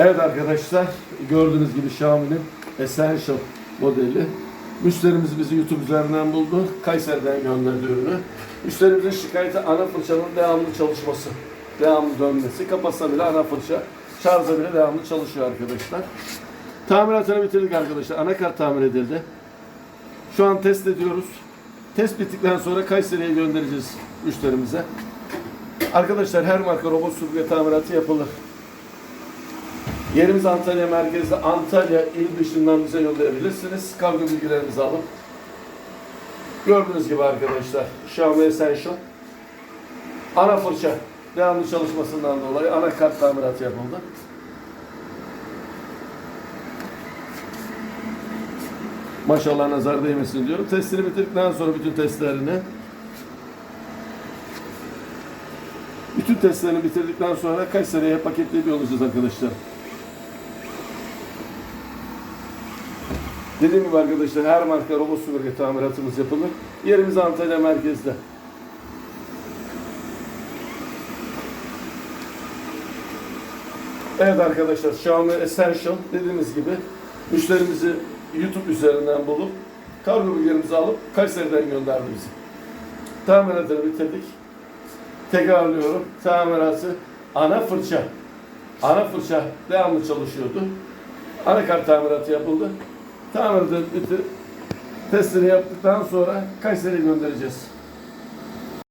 Evet arkadaşlar gördüğünüz gibi Xiaomi'nin Essential modeli. Müşterimiz bizi YouTube üzerinden buldu. Kayseri'den gönderdi ürünü. Müşterimizin şikayeti ana fırçanın devamlı çalışması. Devamlı dönmesi. Kapatsa bile ana fırça. Şarja bile devamlı çalışıyor arkadaşlar. Tamiratını bitirdik arkadaşlar. Anakart tamir edildi. Şu an test ediyoruz. Test bittikten sonra Kayseri'ye göndereceğiz müşterimize. Arkadaşlar her marka robot süpürge tamiratı yapılır. Yerimiz Antalya merkezde. Antalya il dışından bize yollayabilirsiniz. Kargo bilgilerinizi alıp. Gördüğünüz gibi arkadaşlar Xiaomi Essential. Ana fırça devamlı çalışmasından dolayı anakart tamiratı yapıldı. Maşallah nazar değmesin diyorum. Testini bitirdikten sonra bütün testlerini bütün testlerini bitirdikten sonra Kayseri'ye paketleyip yollayacağız arkadaşlar. Dediğim gibi arkadaşlar her marka robot süpürge tamiratımız yapılır. Yerimiz Antalya merkezde. Evet arkadaşlar Xiaomi Essential dediğimiz gibi müşterimizi YouTube üzerinden bulup kargo bilgilerimizi alıp Kayseri'den gönderdi bizi. Tamiratını bitirdik. Tekrarlıyorum. Tamiratı ana fırça. Ana fırça devamlı çalışıyordu. Anakart tamiratı yapıldı. Tamiratı bitir. Testini yaptıktan sonra Kayseri'ye göndereceğiz.